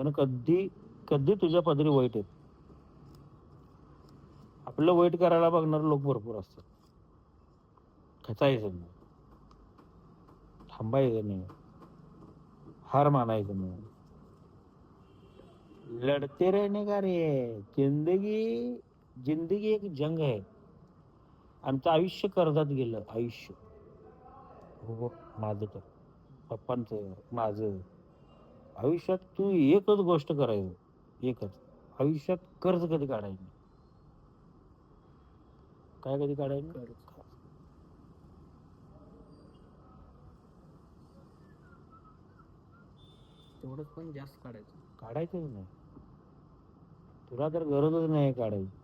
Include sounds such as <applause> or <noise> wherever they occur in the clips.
त्यानं कधी कधी तुझ्या पदरी वाईट येत आपलं वाईट करायला बघणारे लोक भरपूर असतात. खचायचं नाही. थांबायचं नाही. हार मानायचं नाही. लढते रहने का रे जिंदगी जिंदगी एक जंग आहे. आमचं आयुष्य कर्जात गेलं. आयुष्य. हो, हो माझं तर. पप्पांचं माझं. आयुष्यात तू एकच गोष्ट करायचं. एकच. आयुष्यात कर्ज कधी काढायचं. काय कधी काढायचं? तेवढंच पण जास्त काढायचं. काढायचंच नाही. तुला तर गरजच नाही काढायची.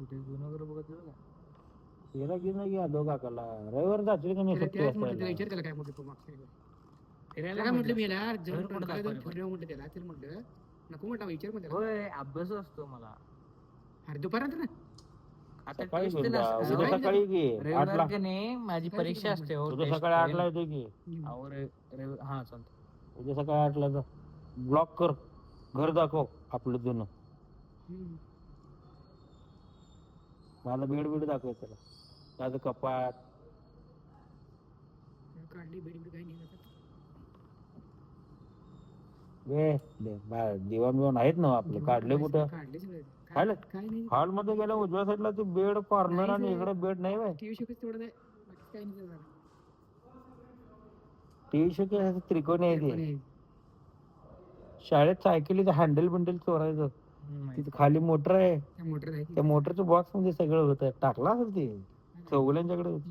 कुठे? बघत काकाला रविवार का नाही सुट्टी त्यालाच म्हटलं विचार त्याला काय म्हटलं तू मागच्या वेळेला. फिरायला काय म्हटलं म्हटलं. मी याला? जवळ फिरण्यावर म्हटलं त्याला म्हटलं नको म्हटलं विचार होय अभ्यास असतो मला. अरे दुपारात ना? आता सकाळी test घेऊन जा नसतं. उद्या सकाळी सकाळी घे. रविवार आठला. का नाही? माझी परीक्षा? असते हो उद्या सकाळी आठला. येते की. अहो, हा चालतं उद्या सकाळी आठला जा. ब्लॉक कर. घर दाखव आपलं जुनं. हम्म. मला बेड बीड दाखव त्याला माझं कपाट. काढली बेडी बिडी काही नाही दिवाण आहेत ना आपलं? काढले कुठं? काढले हॉलमध्ये गेल्या उजव्या साईडला ते बेड कॉर्नर आणि इकडे बेड नाही बाय टीव्ही शक्य त्रिकोणी आहे ते. शाळेत सायकलीचं हँडल बिंडल चोरायचं. तिथे खाली मोटर आहे. त्या मोटर आहे त्या मोटरच्या बॉक्समध्ये सगळं होतं. टाकला असेल ते. चौगुल्यांच्याकडे होतं.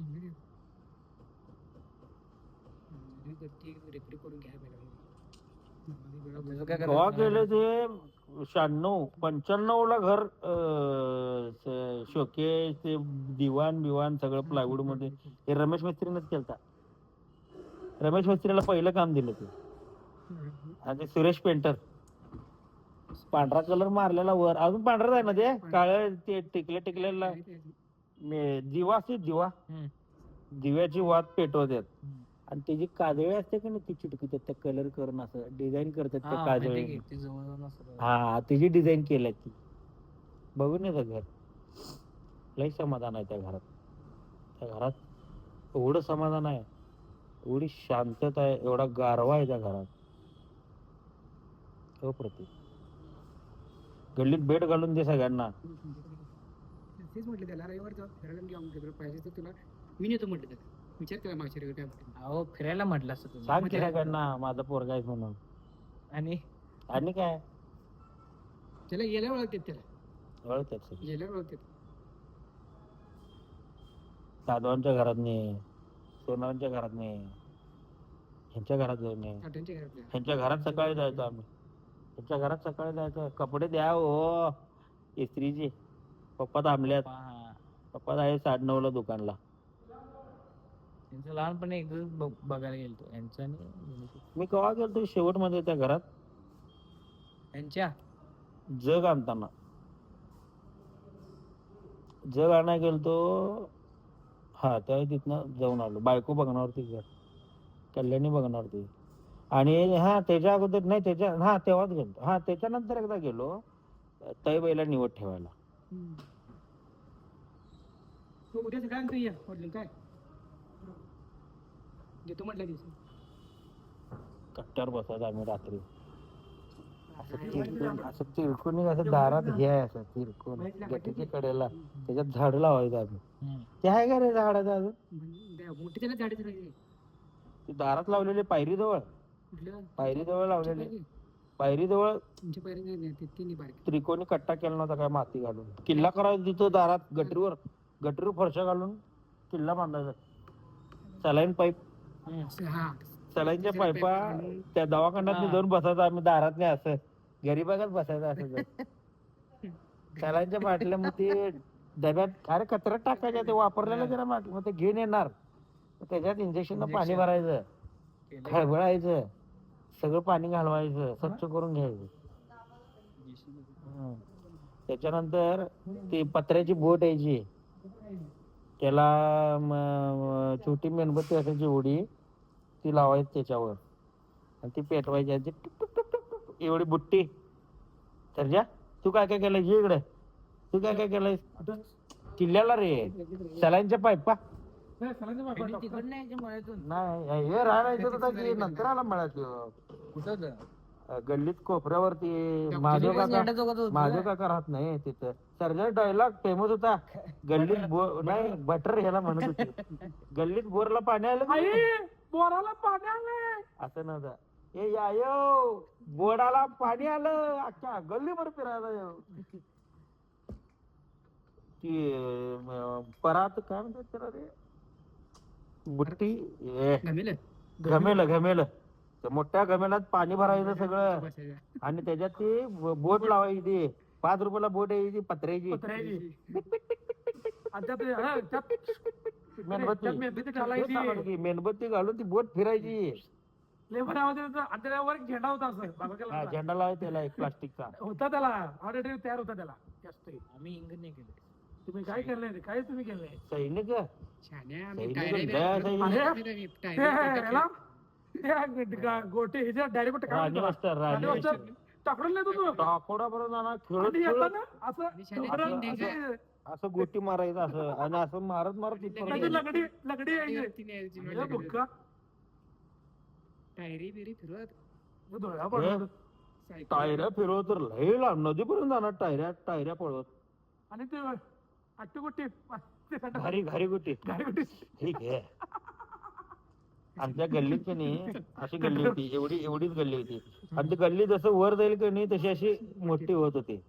रेकॉर्ड करून घ्यायला त्याचं काय केव्हा करायचं? केलं ते शहाण्णव पंच्याण्णव ला घर शोकेस ते दिवाण बिवान सगळं प्लायवूडमध्ये. हे रमेश मिस्त्रीनंच केलता. रमेश मिस्त्रीला पहिलं काम दिलं ते. आणि सुरेश पेंटर. पांढरा कलर मारलेला वर. अजून पांढराच आहे ना ते? काळ ते टिकले टिकलेला मे- दिवा असते दिवा. दिव्याची वात पेटवतात. आणि त्याची काजळे असते का नाही ती चिटकतात त्या कलर करून असं डिझाईन करतात त्या हा, काजळे हा त्याची डिझाईन केल्या ती. बघून येतं घर. लई समाधान आहे त्या घरात. त्या घरात एवढं समाधान आहे. एवढी शांतता आहे. एवढा गारवा आहे त्या घरात. हो प्रति गल्लीत बेड घालून दे सगळ्यांना. तेच म्हटलं त्याला रविवार जाऊ फिरायला घेऊन पाहिजे तर तुला मी नेतो म्हटलं त्याला. विचार त्याला मागच्या रविवारी काय. अहो फिरायला म्हटलं असतं तुम्ही. सांग की सगळ्यांना माझा पोरगा आहे म्हणून. आणि? आणि काय? त्याला गेल्या ओळखतात त्याला. ओळखतात सगळे. गेल्यावर ओळखतात. साधवांच्या घरात नाही सोनारांच्या घरात नाही ह्यांच्या घरात आठवणच्या घरातल्या ह्यांच्या घरात सकाळी जायचं आम्ही. ह्यांच्या घरात सकाळी जायचं? कपडे द्या हो. इस्त्रीचे. पप्पा थांबल्यात. पहा, पप्पा आहे साडे नऊ ला दुकानला. त्यांचं लहानपणी एक दिवस ब- बघायला गेलतो. यांचं आणि मी केव्हा गेलतो शेवटमध्ये त्या घरात? यांच्या जग आणताना. जग आणाय गेलतो. हा त्यावेळी तिथनं जाऊन आलो. बायको बघणार होती घर. कल्याणी बघणार होती. आणि हा त्याच्या अगोदर नाही त्याच्या हा तेव्हाच गेलो हा त्याच्यानंतर एकदा गेलो तैबाईला निवड ठेवायला. हम्म. तू उद्या सकाळी तू ये म्हटलं काय? देतो म्हटलं दिवशी. कट्ट्यावर बसायचं आम्ही रात्री. असं तिरकून असं तिरकून असं दारात आहे असं तिरकून गटीच्या कडेला त्याच्यात झाड लावायचं आम्ही. ते आहे का रे झाडाचं अजून? मोठी त्याला झाडे राहिले ते दारात लावलेले पायरी जवळ पायरी जवळ लावलेले. पायरी? जवळ तुमच्या पायरी नाही नाही, ते तिन्ही बारके त्रिकोणी कट्टा केला नव्हता काय माती घालून. किल्ला करायचा तिथं दारात गटरीवर गटरीवर फरशा घालून किल्ला बांधायचा. Saline pipe. असं, हा. सलाईनच्या पाईपा paper घालून. त्या दवाखान्यात हा. जाऊन बसायचं आम्ही दारात नाही असं. गरीबागत बसायचं असं जाऊन. <laughs> सलाईनच्या बाटल्या मग ते डब्यात अरे कचऱ्यात टाकायच्या ते वापरलेलं जरा मग ते घेऊन येणार. मग त्याच्यात इंजेक्शन पाणी Injection. भरायचं. केलं? खळबळायचं. सगळं पाणी घालवायचं स्वच्छ करून घ्यायचं. हं. त्याच्यानंतर ती पत्र्याची बोट यायची. त्याला म- म- छोटी मेणबत्ती असायची उडी ती लावायची त्याच्यावर. आणि ती पेटवायची आणि ती टुक टुक टुक टुक टुक एवढी बुट्टी. तर जा तू काय काय केलंय इकडे. तू काय काय केलंय किल्ल्याला रे. सलाईनच्या पाईपा मळ्यातून. नाही हे राहायला इथं होता की नंतर आला कुठं होतं? गल्लीत कोपऱ्यावरती तिकडे काका ना? काका राहत नाही तिथं. सर्जा डायलॉग फेमस होता. गल्लीत बो नाही बटर ह्याला म्हणत होते. गल्लीत बोरला पाणी आलं? बोराला पाणी आलंय असं नव्हतं. ए यायो बोडाला पाणी आलं. अख्ख्या गल्लीभर फिरायला. ती परात काय म्हणतात त्याला रे? बुट्टी? घमेल घमेल मोठ्या घमेलात पाणी भरायचं सगळं. आणि त्याच्यात ती बोट लावायची ती पाच रुपयाला बोट यायची पत्र्याची हा, मेणबत्ती मेणबत्ती घालून ती बोट फिरायची झेंडा होता असं हा, झेंडा लावायचा त्याला एक प्लास्टिकचा होता त्याला ऑलरेडी तयार होता त्याला जास्त आम्ही नाही केलं तुम्ही काय केलं नाही काय तुम्ही केलं नाही सैनिक छान्या, आम्ही बिऱ्या. ते ग- गोटे ह्याच्या डायरेक्ट राणी. टाकडून तू? टाकोडा बरोबर जाणार खेळत आणि खेळत. येताना असं आणि शाळेत असं- तीन ढेकळं. असं- असं गोटी मारायचं असं आणि असं मारत मारत इथपर्यंत त्याची. लगडी लगडी यायची टायरीवरती न्यायची हे नोट बुक्का. टायरी बिरी फिरवत. हे डोळ्या पडलं. सायकल. टायऱ्या फिरवत तर लय लांब नदीपर्यंत जाणार टायऱ्या टायऱ्या पळवत. आणि ते घारी घारी घारी गुट्टी. ठीक आहे. आमच्या गल्लीत की नाही अशी गल्ली होती. एवढी एवढीच गल्ली होती. आणि ती गल्ली जसं वर जाईल की नाही तशी अशी मोठी होत होती.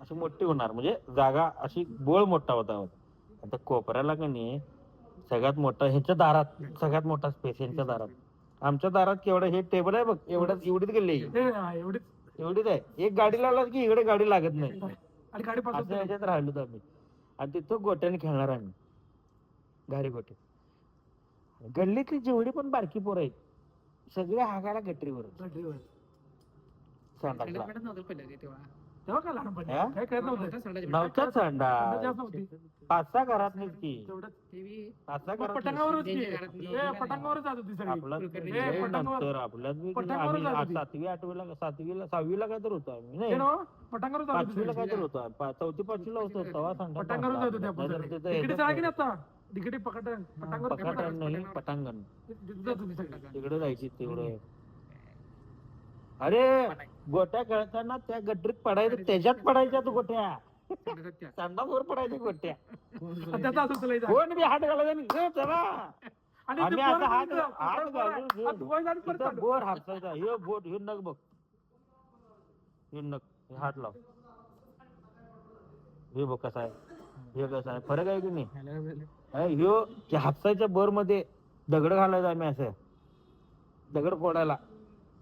अशी मोठी होणार. म्हणजे जागा अशी बोळ मोठा होता. आता कोपऱ्याला की नाही सगळ्यात मोठा ह्याच्या दारात सगळ्यात मोठा स्पेस ह्यांच्या दारात. आमच्या दारात केवढं हे टेबल आहे बघ. एवढ्याच एवढीच गल्ली आहे. एवढीच. एवढीच आहे. एक गाडी लावला की इकडे गाडी लागत नाही? आणि गाडी राहिलो आम्ही. आणि तिथं गोट्याने खेळणार आम्ही. घारी गोटे गल्लीतली जेवढी पण बारकी पोरं आहेत सगळे हागायला गटरीवर संडास तेव्हा काय लहानपणी? हा? काय कळत नव्हतं. नव्हता संडास पेटत. नव्हतं संडा. सांडा जास्त नव्हती. पाच सहा घरात की तेवढं ते बी पाच सहा घरात पटांगावरच की त्यांच्या घरात नाही. ए, पटांगावरच जात होती सगळी. आपल्यात कुलकर्णी लय ए, पटांगावर- नंतर आपल्यात बी किती पटांगावर आम्ही जात आज होती. सातवी आठवीला सातवीला सहावीला काय तर होतो आम्ही हे नाही ना, पटांगावरच जात होती पाचवीला सगळी. काय तर होतो पा- चौथी पाचवीला होतो तेव्हा सांडा पटांगावरच जात होती आपण नाहीतर सगळी. तिथं तिकडे ह्याच्यात चला की नाही आता? तिकडे पकड पटांगावर पटांगण नाही पटांगण. तिथे जात होती सगळी. तिकडे जायची तेवढं अरे गोट्या खेळताना त्या गटरीत पडायचं त्याच्यात पडायच्या तू गोट्या. <laughs> संडासवर पडायच्या गोट्या. <laughs> त्याचा असं. कोण बी हात घालायचा आणि "ए, चला. आणि ते आम्ही असं पोरं हात घालून आणि परत. बोर हापसायचा हे बोट हे नग बघ. हे नग हे हात लाव. हे बघ कसा आहे. हे कसं आहे. फरक आहे की नाही? अरे ह्यो त्या हापसाच्या बोरमध्ये दगड घालायचा आम्ही असं. दगड फोडायला.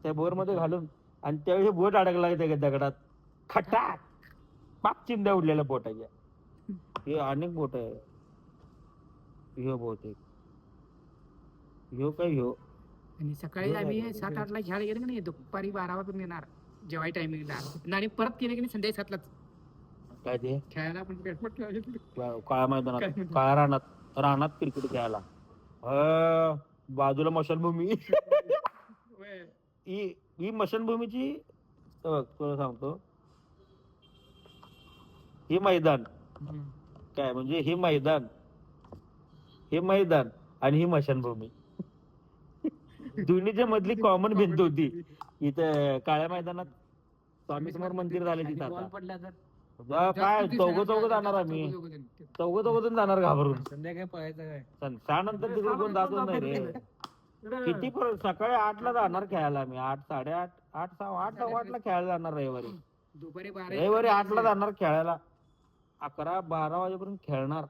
त्या बोरमध्ये घालून आणि त्यावेळी बोट अडकला त्या दगडात. खटाक. पाच चिंध्या उडलेल्या बोटाच्या. हे अनेक बोट आहे. ह्यो बोट एक. ह्यो काय ह्यो आणि सकाळी आम्ही सात आठला घ्यायला गेलो की नाही दुपारी बारा वाजून येणार. जेवाय टायमिंगला आणि परत केलं की नाही संध्याकाळी सातलाच. काय ते? खेळायला आपण पेट म्हटलं का- काळ्या मैदानात? काळ्या रानात रानात क्रिकेट खेळायला. बाजूला मशानभूमी. <laughs> ही ही मशानभूमीची तुला सांगतो. हे मैदान. काय म्हणजे हे मैदान. हे मैदान आणि ही मशानभूमी. दोन्हीच्या मधली <laughs> कॉमन भिंत होती. इथं काळ्या मैदानात स्वामी समोर मंदिर झाले तिथं काय चौघ चौघ जाणार आम्ही. चौघ चौघ जण जाणार घाबरून. संध्याकाळी पळायचं काय? सहानंतर तिकडे कोण जातच नाही रे. किती पर सकाळी आठला जाणार खेळायला आम्ही आठ साडेआठ आठ सहा आठ सव्वा आठला खेळायला जाणार रविवारी. दुपारी बारा रविवारी आठला जाणार खेळायला. अकरा बारा वाजेपर्यंत खेळणार.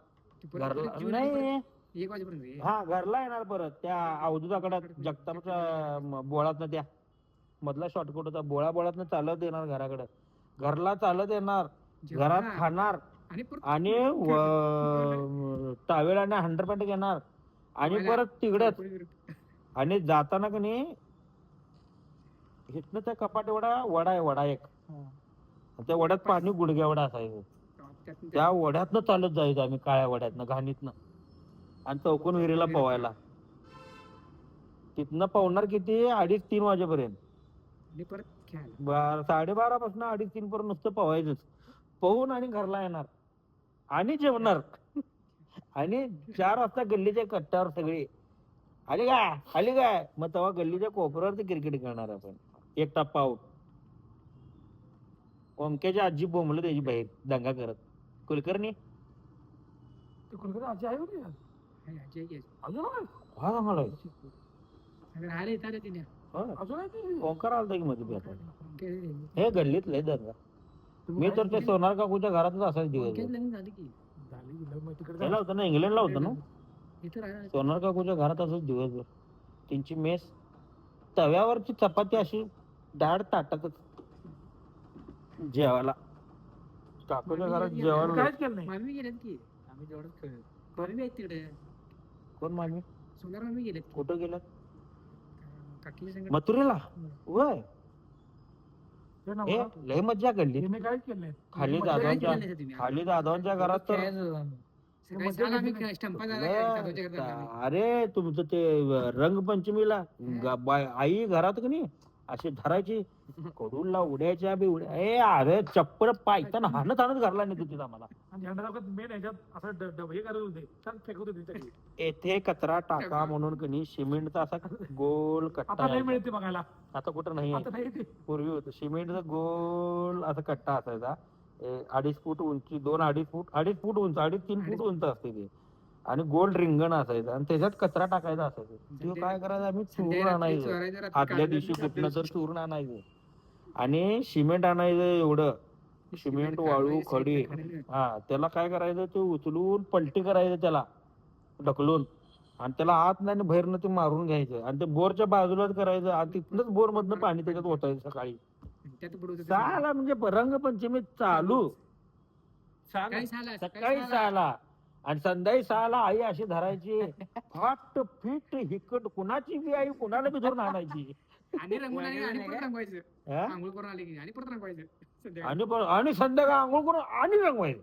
घरला नाही. एक वाजेपर्यंत. हा घरला येणार परत. त्या अवधूताकडे जगतापच्या म- बोळातनं त्या. मधला शॉर्टकट होता. बोळा बोळातनं चालत येणार घराकडे. घरला चालत येणार. घरात. खाणार. आणि टावेल आणि हंड्रेड पॅन्ट घेणार. आणि परत तिकडेच. आणि जाताना का नाही इथनं त्या कपाट एवढा वडा आहे वडा एक. त्या वड्यात पाणी गुडघ्यावडा असायचं त्यातून त्या वड्यातनं चालत जायचो आम्ही काळ्या वड्यातनं घाणीतनं. आणि चौकोन विहिरीला पवायला तिथनं पवणार किती? अडीच तीन वाजेपर्यंत. बारा साडेबारा पासून अडीच तीन पर्यंत नुसतं पवायचंच पवून आणि घरला येणार. आणि जेवणार. <laughs> आणि चार वाजता गल्लीच्या कट्ट्यावर सगळे. आली काय आली काय? मग तेव्हा गल्लीच्या कोपऱ्यावर ते क्रिकेट खेळणार आपण. एक टप्पा आऊट ओमक्याची आजी बोंबलं त्याची बाहेर दंगा करत. कुलकर्णी? ते कुलकर्णी आजी आहे होती आहे, आजी आहे, आजी. अजून आहे? हा सांगायला अगं राहिले येतात रे तिने. हा. अजून आहे ती? ओंकार आलता की मध्ये भेटायला. ओंके- हे गल्लीतले दंगा. तुम्ही मी तर ते सोनार काकूच्या घरातच असायचं दिवस झाली की. लग्न तिकडे त्याला होतं ना इंग्लंडला होतं ना? इथं सोनार काकूच्या घरात असंच दिवसभर. त्यांची मेस तव्यावरची चपाती अशी डाळ ताटातच जेवायला. काकूच्या घरात काहीच केलं नाही. मामी की? आम्ही तेवढंच खेळलो. मामी आहेत तिकडे. कोण मामी? सोनार मामी गेलेत की. कुठं गेलं काकीच्या मथुरेला? वय. ते हे लय मज्जा करली तिने काहीच केलं नाही. खाली दादांच्या तुम्ही? खाली दादांच्या घरात तर खेळायचो? आम्ही. नाही. स्टंपा झाला घरात आम्ही. अरे तुमचं ते रंगपंचमीला गा- बाय- आई घरात का नाही? अशी धरायची. <laughs> कडूला उड्याच्या बी उड्या. ए अरे चप्पल पायताना हाणत हाणत घरला नेत होती आम्हाला. आणि झेंडा दाखवत मेन ह्याच्यात असं ड- ड- हे करत होते. छान फेकत होते त्याच्याकडे. येथे कचरा टाका म्हणून का नाही सिमेंटचा असा गोल कट्टा आता नाही यायचा. मिळते बघायला. आता कुठं नाही आहे. आता नाही ते पूर्वी होतं. सिमेंटचा गोल असा कट्टा असायचा. अडीच फूट उंची दोन अडीच फूट अडीच फूट उंच अडीच तीन फूट उंच असते ते. आणि गोल रिंगण असायचं आणि त्याच्यात कचरा टाकायचा असायचं. तो काय करायचं आम्ही चुरून संध्याकाळी आणायचं. आदल्या दिवशी कुठनं तर आपल्याला चुरून आणायचं. आणि सिमेंट आणायचं एवढं. सिमेंट वाळू खडी. हा त्याला काय करायचं ते उचलून पलटी करायचं त्याला ढकलून. आणि त्याला आत नाही बाहेरनं ते मारून घ्यायचं. आणि ते बोरच्या बाजूलाच करायचं. आणि तिथनच बोर मधनं पाणी त्याच्यात ओतायचं सकाळी. त्यात बुडवत होते. सहाला म्हणजे रंगपंचमी चालू. सकाळी सहाला, सकाळी सहाला आणि संध्याकाळी सहाला आई अशी धरायची. फाट फिट हिकट. कुणाची बी आई कुणाला बी धरून आणायची. आणि रंगून आणि परत का? रंगवायचं. हा? आंघोळ करून आले की आणि परत रंगवायचं. संध्याकाळी. आणि पण आणि संध्याकाळ आंघोळ करून आणि रंगवायचं.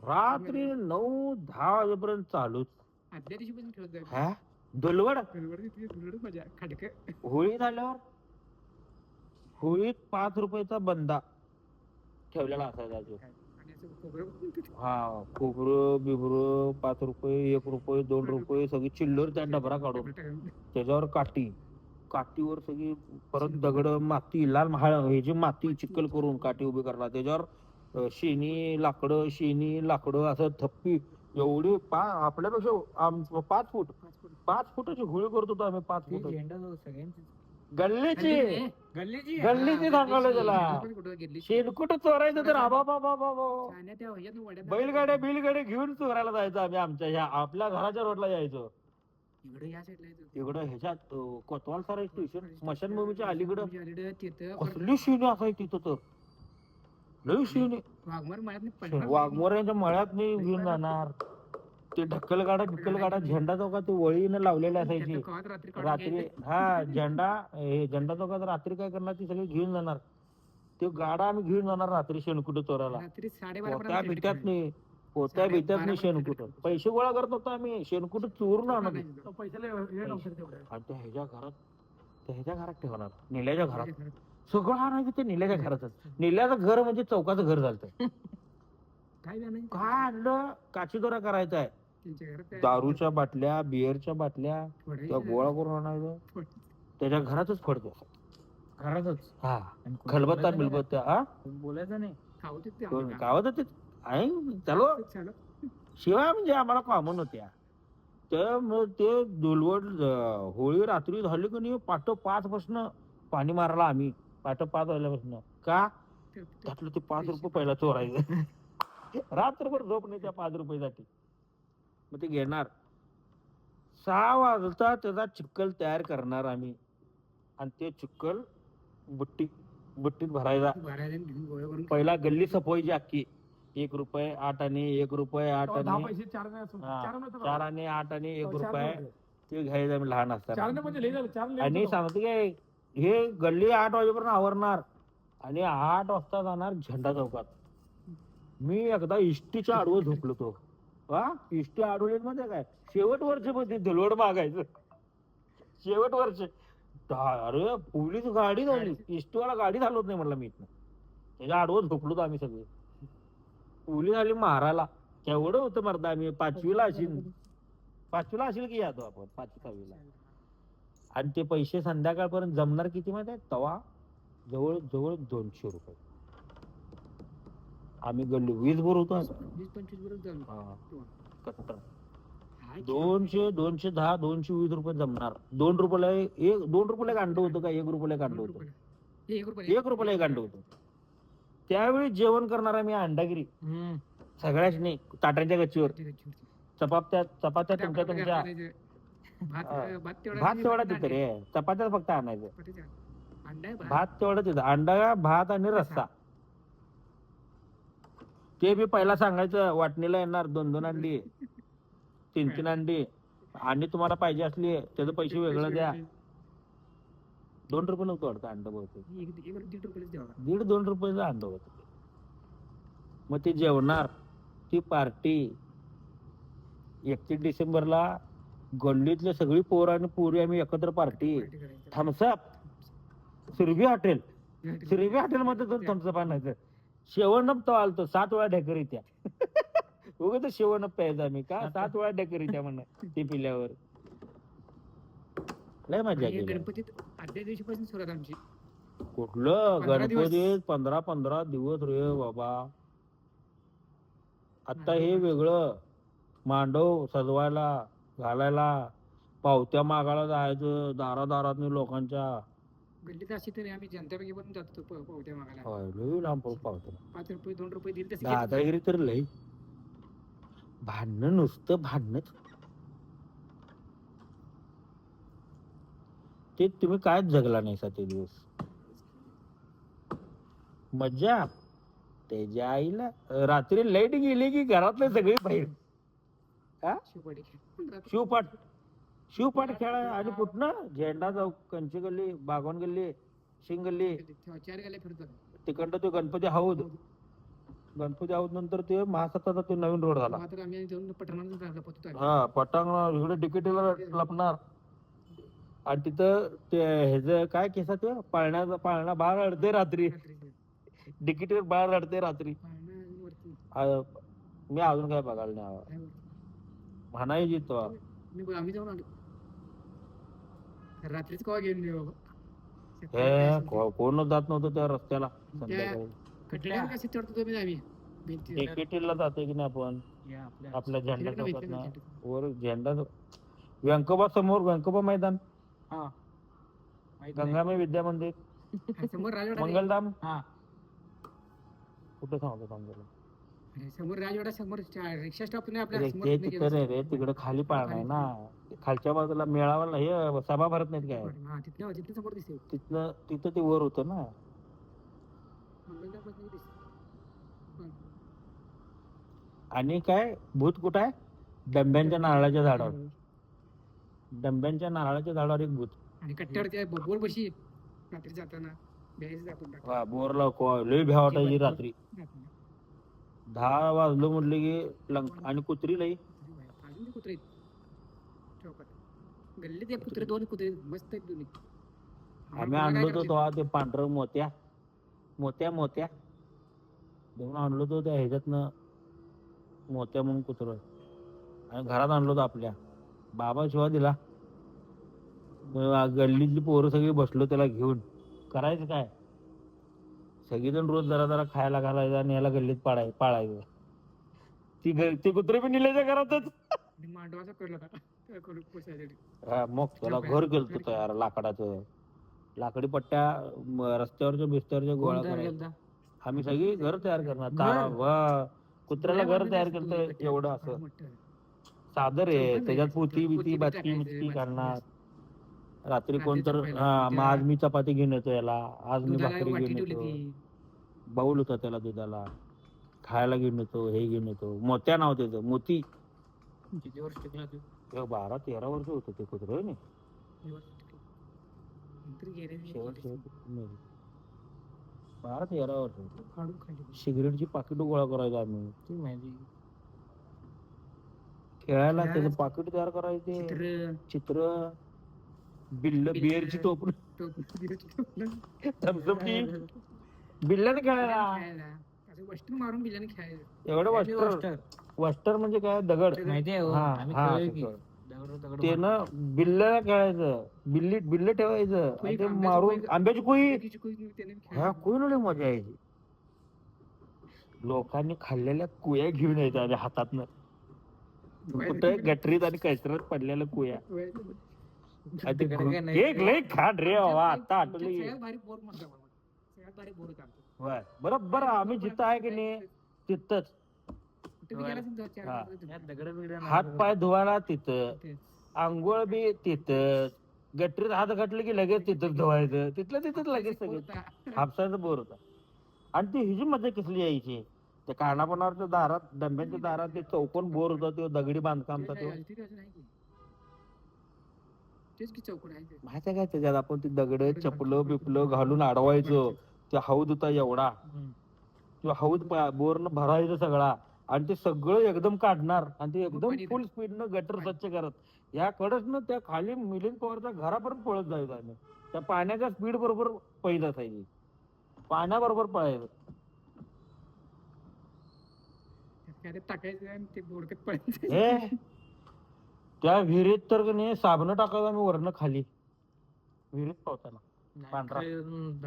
रात्री नऊ दहा वाजेपर्यंत चालूच. आदल्या दिवशी पण खेळत जायचं. हा? दुलवड तिथे मजा. खडक. होळी झाल्यावर? होळीत पाच रुपयाचा बंदा ठेवलेला असायचा तो. हा खोबरं बिबरं पाच रुपये एक रुपये दोन रुपये सगळी चिल्लर त्या डबरा काढून. त्याच्यावर काठी. काठीवर सगळी परत दगड माती लाल महाळ हे जी माती चिखल करून काठी उभी करणार. त्याच्यावर शेणी लाकडं शेणी लाकडं असं थप्पी. एवढी पा आपल्यापेक्षा पाच फूट. पाच फुटाची होळी करत होतो आम्ही पाच फुट सगळ्यांची गल्लीची सांगावलं त्याला शेणकुट चोरायचं तर आबा बाबा बाबा बैलगाड्या बिलगाड्या घेऊन चोरायला जायचं आम्ही आमच्या ह्या आपल्या घराच्या रोडला यायचो. इकडे या साईडला येतो. इकडं ह्याच्यात कोतवाल सर स्टेशन स्मशानभूमीच्या अलीकडं. अलीकडं कसली शेणी असायची तिथं तर. लई शेणी वाघमार वाघमोऱ्यांच्या मळ्यात मी घेऊन जाणार. ते ढक्कल गाडा ढक्कल गाडा झेंडा चौकात ते वळीनं लावलेली असायची. रात्री. हा झेंडा हे झेंडा चौकात रात्री काय करणार ती सगळी घेऊन जाणार. ते गाडा आम्ही घेऊन जाणार रात्री शेणकुट साडेबारा पोत्या बित्यात नाही पोत्या बित्यात नाही शेणकुट पैसे गोळा करत होतो आम्ही शेणकुट चोरून आणत ह्याच्या घरात त्या ह्याच्या घरात ठेवणार. निल्याच्या घरात. सगळं आणायचं ते निल्याच्या घरातच. निल्याचं घर म्हणजे चौकाचं घर झालं <laughs> काय झालं काय आणलं? काचीदोरा करायचा आहे. त्यांच्या घरात काय- दारूच्या बाटल्या बिअरच्या बाटल्या. त्या गोळा करून आणायचं. त्याच्या घरातच फडतो. घरातच? हा. आणि कोण खलबत्ता बोलायचं नाही बिलबत्ता हा? का? कोण बोलायचं नाही. खाऊ देत ते कोण- आम्हाला. गावात ते आहे चलो. चालू. शिवाय म्हणजे आम्हाला कॉमन होत्या. तर मग ते दुलवड अं, होळी रात्री झाली की नाही पाठ पाच पासन पाणी मारायला आम्ही. पाठ पाच वाजल्यापासून. का? ते- ते- त्यातलं ते पाच रुपये पहिला चोरायचं. रात्रभर झोप नाही त्या पाच रुपयासाठी. मग ते घेणार. सहा वाजता त्याचा चिक्कल तयार करणार आम्ही. आणि ते चिक्कल बुट्टी बुट्टीत भरायचा. पहिला गल्ली सफवायची अख्खी. एक रुपये आठ आणि एक रुपये आठ आणि चार का? आणि आठ आणि एक रुपये. ते घ्यायचं आम्ही लहान असताना. म्हणजे आणि. सांगतो काय हे गल्ली आठ वाजेपर्यंत आवरणार. आणि आठ वाजता जाणार झेंडा चौकात. मी एकदा इष्टीच्या आडवं झोपलो तो. हा? इष्टी आडवली मध्ये काय? शेवट वर्षमध्ये धुलवड मागायचं. शेवट वर्ष. अरे पोलीस गाडी झाली इष्टीवाला गाडी चालवत नाही म्हणलं मी इथनं. त्याच्या आडवं झोपलो होतो आम्ही सगळे. पोलीस आली मारायला. केवढं होतं मर्दा आम्ही? पाचवीला असेल पाचवीला असेल की यादव आपण? पाचवी सहावीला. आणि ते पैसे संध्याकाळपर्यंत जमणार किती माहिती आहे? तवा जवळ जवळ दोनशे रुपये. आम्ही गल्ली वीज भर होतो वीस पंचवीस दोनशे दोनशे दहा दोनशे वीस रुपये जमणार. दोन रुपयाला एक दोन रुपयाला अंड होतं का? एक रुपयाला एक अंड दोन होतं. एक रुपये एक रुपयाला एक अंड होतं. त्यावेळी जेवण करणारा मी अंडागिरी. सगळ्याच नाही ताटांच्या गच्चीवर. चपात्या चपात्या त्या तुमच्या तुमच्या. भात. भात तेवढा तिथं रे. चपात्या फक्त आणायचं. भात. भात तेवढं तिथं अंडा भात आणि रस्सा. ते बी पहिला सांगायचं वाटणीला येणार दोन दोन अंडी तीन तीन अंडी आणि तुम्हाला पाहिजे असली त्याचे पैसे वेगळं द्या. दोन रुपये नव्हतं वाटतं अंड बहुतेक. दीड दोन रुपयाचं अंड होतं. मग ते जेवणार ती पार्टी एकतीस डिसेंबरला गल्लीतले सगळी पोर आणि पोरी आम्ही एकत्र party. Thums Up Surabhi hotel Surabhi hotel मध्ये थम्सअप आणायचं. शेवणप तो आलतो सात वेळा ढेकर येत्या <laughs> उगा तर शेवणप प्यायचं आम्ही का? सात वेळा ढेकर येत्या म्हणून ते पिल्यावर. लय मजा आणि केली. गणपतीत आदल्या दिवशीपासून सुरुवात आमची. कुठलं? पंधरा दिवस. गणपतीत पंधरा पंधरा दिवस रे बाबा. आता हे वेगळं. मांडव सजवायला घालायला. पावत्या मागायला जायचं दारादारात लोकांच्या. गल्लीत अशी तरी आम्ही जनतापैकी जातो प- पावत्या मागायला. होय, लय लांब पाव- पावत्या. पाच रुपये दोन रुपये दिले तसे घेत नाही. दादागिरी तर लय. भांडणं नुसतं भांडणच. ते तुम्ही काय जगला नाही सा ते दिवस? मज्जा. त्याच्या आईला रात्री लाइट गेली की घरातले सगळे बाहेर. खेळ. शिवपाठ शिवपाठ खेळा आणि कुठनं झेंडा जाऊ कंची गल्ली बागवान गल्ली शिंग गल्ली तेव्हा चार गाल्या फिरत होतो. तिकडं तो गणपती हौद गणपती हौद नंतर ते महासत्ताचा ते नवीन रोड झाला आम्ही जाऊन राहिलो. हा पटांग इकडे तिकीटीला लपणार आणि तिथं ते ह्याच काय केसा ते पाळण्याचा पाळणा बाळ अडते रात्री. तिकीटीवर बाळ अडते रात्री पाळणा आणि वरती. आ, मी अजून काय बघायला नाही आवा. काय वरती. म्हणायची तो मी बघ, आम्ही जाऊन आलो रात्रीच कवा गेलो नाही बाबा हे सकाळी काय को- कोणच जात नव्हतं त्या रस्त्याला संध्याकाळी. कटड्यावर कसे चढतो तुम्ही आम्ही भिंतीवर. तिकीटीला जातोय की नाही आपण? आपल्या झेंडा चौकात ना. वर झेंडा व्यंकोबा समोर व्यंकोबा मैदान. हा. गंगामय विद्या मंदिर. समोर राजवाडा. मंगलधाम. हा. कुठं सांगतो आणि समोर राजवाडा समोर रिक्षा स्टॉप नाही आपल्या ते समोर ते इथनं तिथं गेलं. नाही रे तिकडे खाली पाळणा आहे ना. खालच्या बाजूला मेळावा हे सभा भरत नाहीत काय? हा तिथनं तिथनं समोर दिसते. तिथनं तिथं ते वर होतं ना. आणि काय? भूत कुठं आहे? डंब्यांच्या नारळाच्या झाडावर. डंब्यांच्या नारळाच्या झाडावर एक भूत. आणि कट्ट्यावर त्या बोर बशी रात्री जाताना आपण बोरला लय भ्या वाटायची रात्री. दहा वाजलो म्हटलं की लंक आणि कुत्री अजून ते कुत्रे. गल्लीत एक कुत्रे दोन कुत्रे. मस्त आहेत दोन्ही. आम्ही आणलो तो करते? तेव्हा ते पांढरं मोत्या. मोत्या मोत्या. घेऊन आणलो तो त्या ह्याच्यातनं मोत्या म्हणून कुत्र. आणि घरात आणलो तो आपल्या. बाबा शिवा दिला. मग गल्लीतली पोरं सगळी बसलो त्याला घेऊन. करायचं काय? सगळीजण रोज जरा जरा खायला घालायचं आणि याला गल्लीत पाडाय पाळायचं ती ते कुत्रे पण निघायच्या घरातच मांडवाचा पोसायसाठी. हा, मग त्याला घर केलं तयार लाकडाचं लाकडी पट्ट्या रस्त्यावरच्या बिस्त्यावरच्या गोळा करायचं केलता? आम्ही सगळी घर तयार करणार? तारा वा कुत्र्याला घर तयार कट्ट्यावर. एवढं असं. सादर आहे त्याच्यात पोती बिती बातकी बितकी बातकी काढणार रात्री कोण तर. हा मग आज मी चपाती घेऊन येतो याला. आज मी भाकरी घेऊन येतो. ती. बाऊल होता त्याला दुधाला. खायला घेऊन येतो हे घेऊन येतो. मोत्या नाव त्याचं मोती. किती वर्ष टिकला तू? बारा तेरा वर्ष होतं ते कुत्र. बारा तेरा वर्ष सिगरेटची पाकिट गोळा करायचो आम्ही. खेळायला त्याचं पाकिट तयार करायचे. चित्र. चित्र. बिल्ल बिअरची टोपण थम्सअपची बिल्ल्याने खेळायला. खेळायला. मारून एवढं. वस्टर. वस्टर. म्हणजे काय? दगड. माहिती आहे आम्ही खेळलोय की. असं. दगड- दगड ते ना बिल्ल्याला खेळायचं. बिल्ली बिल्ल ठेवायचं. ते मारून कोई- आंब्याची कोई. ह्या. कोई मजा यायची. लोकांनी खाल्लेल्या कुया घेऊन यायच्या आणि हातातनं. कुठं गटरीत आणि कैसरत पडलेल्या कुया. <laughs> केक लय रे बाबा आता आठवली सगळ्यात भारी बोर म्हणतो बाबा. सगळ्यात भारी बोर होता आमचा. होय बरोबर आम्ही जिथं आहे की नाही तिथंच कुठे बी गेला असेल तर चार हा. वाजता यात दगड बिगड नाही. हात पाय धुवायला तिथं तेच. आंघोळ बी तिथं गटरीत हात घातले की लगेच तिथंच धुवायचं तिथलं तिथंच लगेच बोर सगळं होता. <laughs> हापसाचा बोर होता आणि ती हिची मजा कसली यायची त्या कानापणावरच्या दारात डंब्यांच्या दारात ते चौकोन बोर होता तो दगडी बांधकामचा ते तो काय, ते काय असं नाही की. तेच की चौकट आहे ते. माहिती आहे काय त्याच्यात? आपण ती दगड चपलं बिपलं घालून अडवायचो. ते हौद होता एवढा. तो हौद बोरनं भरायचं सगळा. आणि ते सगळं एकदम काढणार. आणि ते एकदम पाणी फुल स्पीडनं गटर स्वच्छ करत. या कडच त्या खाली मिलिंद पवारच्या घरापर्यंत पळत जायचं आम्ही. त्या पाण्याच्या स्पीड बरोबर पैद असायची पाण्याबरोबर पळायचं. त्यात काय ते टाकायचं आणि ते बोडक्यात पडायचं. हे? त्या विहिरीत तर नाही साबण टाकायचं आम्ही वरनं खाली. विहिरीत पावताना. पांढरा.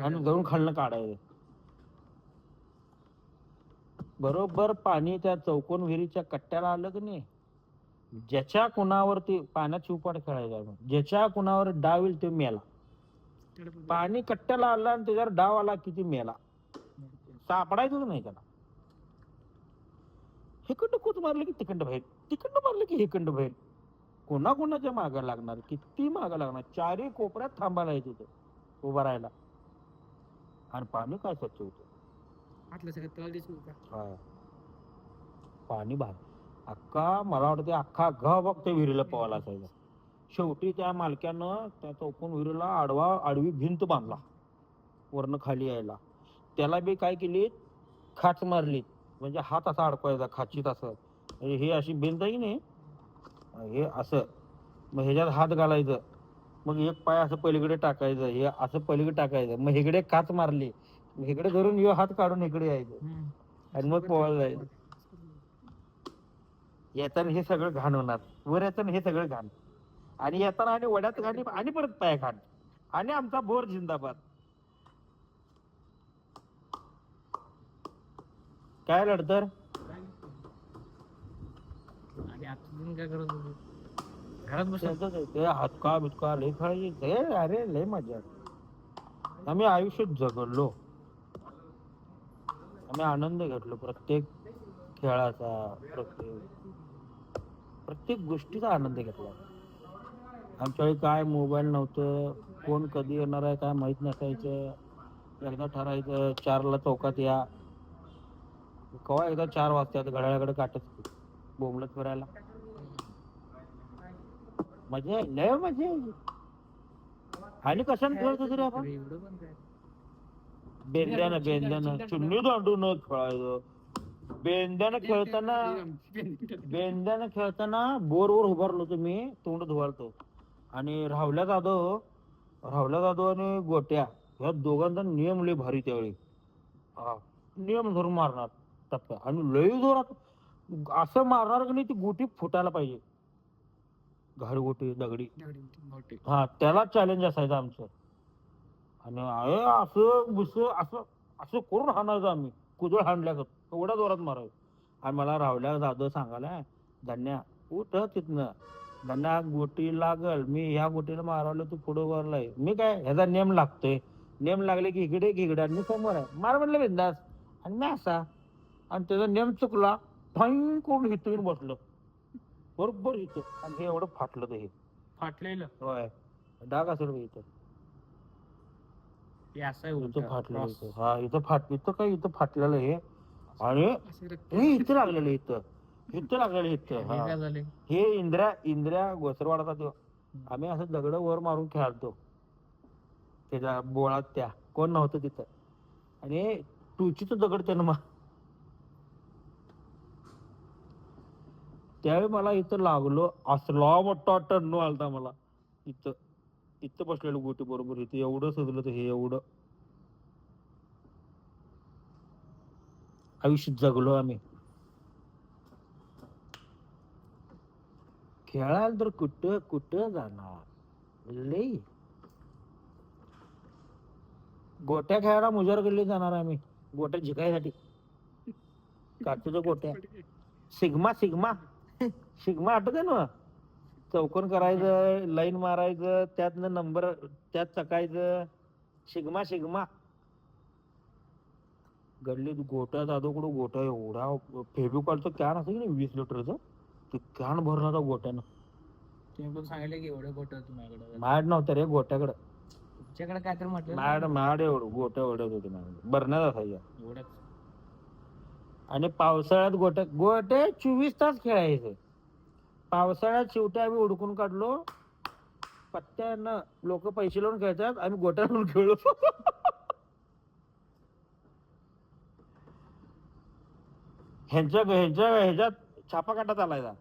आणि जाऊन खालनं काढायचं. बरोबर पाणी त्या चौकोन विहिरीच्या कट्ट्याला आलं की नाही ज्याच्या कुणावरती पाण्यात शिवपाट खेळायचा आपण. ज्याच्या कुणावर डाव येईल ते मेला. पाणी कट्ट्याला आलं आणि त्याच्यावर डाव आला किती मेला. सापडायचंच नाही त्याला. हिकंड कुच मारलं की तिकंड बाहेर तिकंड मारलं की हिकंड बाहेर. कोणा कोणाच्या मागं लागणार? किती मागं लागणार? चारही कोपऱ्यात थांबायला येत तिथं उभा राहायला. आणि पाणी काय स्वच्छ होतं? आतलं सगळं हा. पाणी भार अख्खा मला वाटतं अख्खा गाव बघ त्या विहिरीला पवायला असायचा. शेवटी त्या मालक्यानं त्या चौकोन विहिरीला आडवा आडवी भिंत बांधला. वरनं खाली यायला. त्याला बी काय केली? खाच मारली. म्हणजे हात असा अडकवायचा खाचीत असं. म्हणजे हे अशी भिंत आहे की नाही. हे असं. मग ह्याच्यात हात घालायचं. मग एक पाय असं पलीकडे टाकायचं. हे असं पलीकडे टाकायचं. मग इकडे काच मारली. इकडे धरून ह्यो हात काढून इकडे यायचं. आणि मग पोहायला जायचं. येताना हे सगळं घाण होणार. वर येताना हे सगळं घाण. आणि येताना आणि वड्यात घाण आणि परत पाय घाण. आणि आमचा बोर जिंदाबाद. काय लढतर आता काय करत घरात ते हातका बितका लय खेळायचे. ते अरे लय मजा. आम्ही आयुष्यात जगडलो आम्ही आनंद घेतलो प्रत्येक खेळाचा प्रत्येक प्रत्येक गोष्टीचा आनंद घेतला. आमच्या वेळी काय मोबाईल नव्हतं कोण कधी येणार आहे काय माहीत नसायचं. एकदा ठरायचं चारला चौकात या. केव्हा एकदा चार वाजतात घड्याळाकडे काटत बोंबलत फिरायला. मजा आहे, लय मजा आणि कशाने खेळत होतो रे आपण? बेंद्यानं बेंद्यानं. चुन्नी दांडून खेळायचं. बेंद्यानं खेळताना बेंद्यानं खेळताना बोरवर उभारलो होतो मी तोंड धुवालतो. आणि राहुल्या जाधव राहुल्या जाधव आणि गोट्या ह्या दोघांचा नियम लय भारी त्यावेळी. हा नियम धरून मारणार टप्प्या आणि लय जोरात असं मारणार की नाही ती गोटी फुटायला पाहिजे. घाडी गोटी दगडी हा त्याला चॅलेंज असायचं आमचं. आणि आहे असं बुस असं असं करून हाणायचं आम्ही. कुदळ हाणल्यागत एवढ्या जोरात मारायचं. आणि मला रावल्या जाधव सांगायला धन्या उठ तिथनं. धन्या गोटी लागल. मी ह्या गोटीला मारवलं तू पुढे वरलाय. मी काय ह्याचा नेम लागतोय. नेम लागले की इकडे की इकडे आणि मी समोर आहे. मार म्हणलं बिंदास. आणि मी असा. आणि त्याचा नेम चुकला. फाईन करून इथं येऊन बसलं. बरोबर इथं आणि हे एवढं फाटलं ते. हे फाटलेलं? होय. डाग असेल बघ इथं. ते असं आहे इथं उलटं, फाटलेलं cross. इथं. हा इथं फाट इथं काय इथं फाटलेलं हे आणि हे इथं लागलेलं इथं. इथं लागलेलं इथं. झाले हे इंद्रा इंद्रा घोसरवाडाचा तो. आम्ही असं दगड वर मारून खेळतो त्याच्या बोळात त्या. कोण नव्हतं तिथं. आणि टुचीचं दगड त्यानं मा त्यावेळी मला इथं लागलो असला मोठा टर्न आलता मला. इथं इथं बसलेलं गोटी बरोबर इथं एवढं सजलं तर हे एवढं. आयुष्य जगलो आम्ही. खेळाल तर कुठं कुठं जाणार? म्हणजे लई. गोट्या खेळायला मुजार गल्ली जाणार आम्ही गोट्या जिकायसाठी. काचेच्या गोट्या. Sigma sigma. सिग्मा आठवत आहे ना चौकोन करायचं लाईन मारायचं त्यातनं नंबर त्यात चकायचं शिगमा शिगमा. गल्लीत गोट्या दादोकडं गोटा एवढा फेबिकॉलचं कॅन असं की नाही वीस लिटरचं? ते कॅन भरला होता गोट्यानं. तुम्ही पण सांगितलं की एवढं गोट तुम्हाला मॅड नव्हतं रे गोट्याकडं. तुमच्याकडे काय तर म्हटलं? मॅड मॅड एवढं गोट्या एवढ्यात होते माझ्याकडे भरण्यात असायच्या. आणि पावसाळ्यात गोट्या गोटे चोवीस तास खेळायचे. पावसाळ्यात शेवटी आम्ही उडकून काढलो. पत्त्यानं लोक पैसे लावून खेळतात आम्ही गोट्या लावून खेळलो. ह्यांच्या ह्यांच्या ह्याच्यात छापा काटा चालायचा.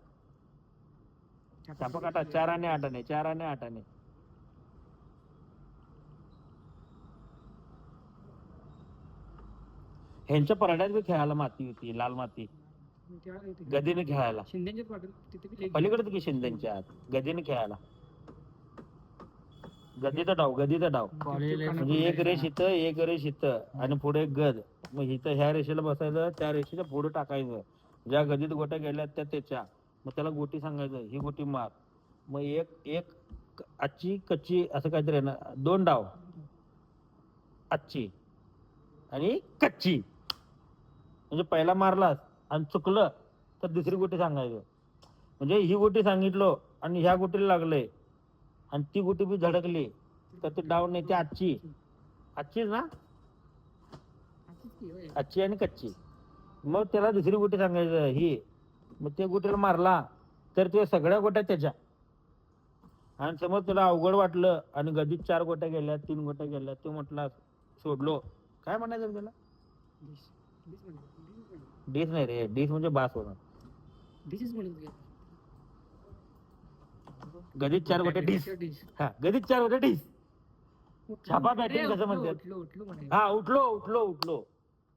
छापा काटा चार आणि आठाने चार आणि आठाने ह्यांच्या परड्यात बी खेळायला माती होती लाल माती. गदीने खेळायला. शिंदेच्याच पाठवून तिथे बी लई- पलीकडे की शिंदेच्या आत. गदीने खेळायला. गदीचा डाव गदीचा डाव. म्हणजे एक रेष इथं एक रेष इथं आणि पुढे एक गद. मग इथं ह्या रेषेला बसायचं त्या रेषेच्या पुढे टाकायचं. ज्या गदीत गोट्या गेल्या त्या त्याच्या. मग त्याला गोटी सांगायचं ही गोटी मार. मग एक एक क- आजची कच्ची असं काहीतरी आहे ना दोन डाव. आजची आणि कच्ची. म्हणजे पहिला मारलास आणि चुकलं तर दुसरी गोटी सांगायचं. म्हणजे ही गोटी सांगितलो आणि ह्या गोटीला लागले आणि ती गोटी बी झडकली तर ते डाव नाही ती आजची. आजचीच ना? आजची आणि कच्ची. मग त्याला दुसरी गोटी सांगायचं ही मग त्या गोटीला मारला तर ते सगळ्या गोट्या त्याच्या. आणि समज तुला अवघड वाटलं आणि गदीत चार गोट्या गेल्या तीन गोट्या गेल्या तो म्हटला सोडलो. काय म्हणायचं त्याला? डिस नाही रे डिस म्हणजे बास म्हणत होते. गदीत चार गोट्या डिस डिश. हा गदीत चार गोट्या डिस उठलो. छापा batting कसं उठलो, म्हणतात? उठलो उठलो म्हणायचं. हा उठलो उठलो उठलो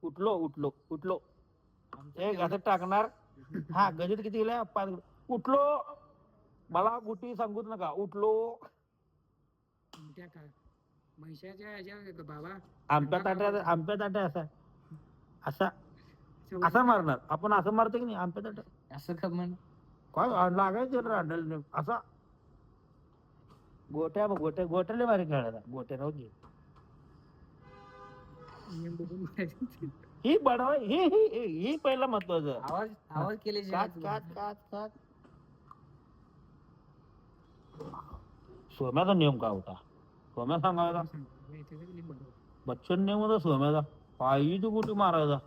उठलो उठलो उठलो एक असं टाकणार। हा गजत किती गेल्या पाच उठलो मला गुटी सांगूच नका. उठलो त्या का म्हैशाच्या ह्याच्या बाबा. आमच्या ताट्या आमच्या ताट्या असा असा असा मारणार. आपण असं मारतो की नाही? आमच्या ताट्या असं का म्हण? काय लागायचं रांडल असा. गोट्या बघ गोट्या गोट्याला भारी खेळायला गोट्या बघून म्हणायचं. ही बडवा ही ही ही- ही पहिलं महत्वाचं. आवाज आवाज केले काच सोम्याचा नियम काय होता? सोम्या सांगायचा. बच्चन नियम होता सोम्याचा. पायी तू कुठे मारायचा?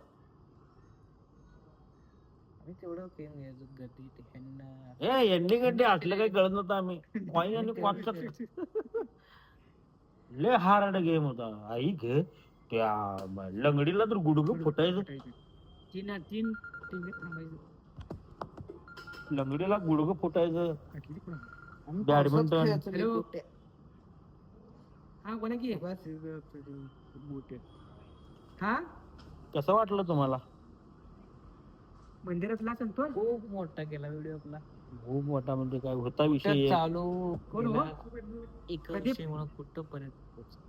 आम्ही तेवढं पेन घ्यायचो गती ते ह्यांना ए यांनी गड्डे असलं काही कळत नव्हतं आम्ही. पायी आणि कॉन्सेप्ट लय हार्ड गेम होता. आई घे त्या लंगडीला तर गुडगं फुटायचं. तीन तीन तीन थांबायचं. लंगडीला गुडगं फुटायचं. कोणा बॅडमिंटन हा कोणा की? हा? कसं वाटलं तुम्हाला? मंदिरातला सांगतो खूप मोठा केला व्हिडिओ आपला. खूप मोठा म्हणजे काय होता विषय. चालू कोण हो? कुठं पर्यंत पोहोचला.